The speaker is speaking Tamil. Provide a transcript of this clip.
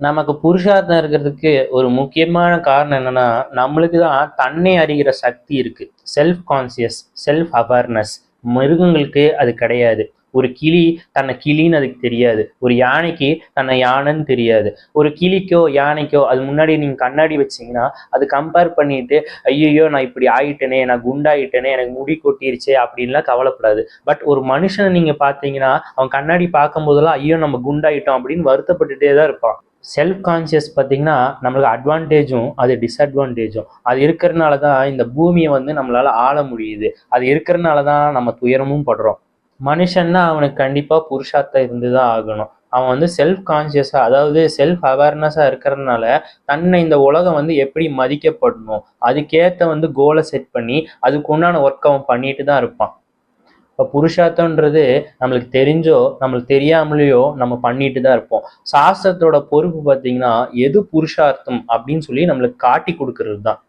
நமக்கு புருஷார்த்தம் இருக்கிறதுக்கு ஒரு முக்கியமான காரணம் என்னன்னா நம்மளுக்கு தான் தன்னை அறிகிற சக்தி இருக்கு. செல்ஃப் கான்சியஸ் செல்ஃப் அவேர்னஸ் மிருகங்களுக்கு அது கிடையாது. ஒரு கிளி தன்னை கிளின்னு அதுக்கு தெரியாது. ஒரு யானைக்கு தன்னை யானைன்னு தெரியாது. ஒரு கிளிக்கோ யானைக்கோ அது முன்னாடி நீங்க கண்ணாடி வச்சீங்கன்னா அது கம்பேர் பண்ணிட்டு ஐயோ நான் இப்படி ஆயிட்டேனே நான் குண்டாயிட்டேனே எனக்கு முடி கொட்டிருச்சே அப்படின்லாம் கவலைப்படாது. பட் ஒரு மனுஷனை நீங்க பார்த்தீங்கன்னா அவன் கண்ணாடி பார்க்கும் போதெல்லாம் ஐயோ நம்ம குண்டாயிட்டோம் அப்படின்னு வருத்தப்பட்டுட்டே தான் இருப்பான். செல்ஃப் கான்சியஸ் பார்த்தீங்கன்னா நம்மளுக்கு அட்வான்டேஜும் அது டிஸ்அட்வான்டேஜும் அது இருக்கிறனால தான் இந்த பூமியை வந்து நம்மளால் ஆள முடியுது. அது இருக்கிறனால தான் நம்ம துயரமும் படுறோம். மனுஷன்னா அவனுக்கு கண்டிப்பாக புருஷார்த்தம் இருந்து தான் ஆகணும். அவன் வந்து செல்ஃப் கான்சியஸாக அதாவது செல்ஃப் அவேர்னஸாக இருக்கிறதுனால தன்னை இந்த உலகம் வந்து எப்படி மதிக்கப்படணும்? அதுக்கேற்ற வந்து கோலை செட் பண்ணி அதுக்கு உண்டான ஒர்க் அவன் பண்ணிட்டு தான் இருப்பான். இப்போ புருஷார்த்தம்ன்றது நம்மளுக்கு தெரிஞ்சோ நம்மளுக்கு தெரியாமலேயோ நம்ம பண்ணிட்டு தான் இருப்போம். சாஸ்திரத்தோட பொறுப்பு பார்த்தீங்கன்னா எது புருஷார்த்தம் அப்படின்னு சொல்லி நம்மளுக்கு காட்டி கொடுக்கறது தான்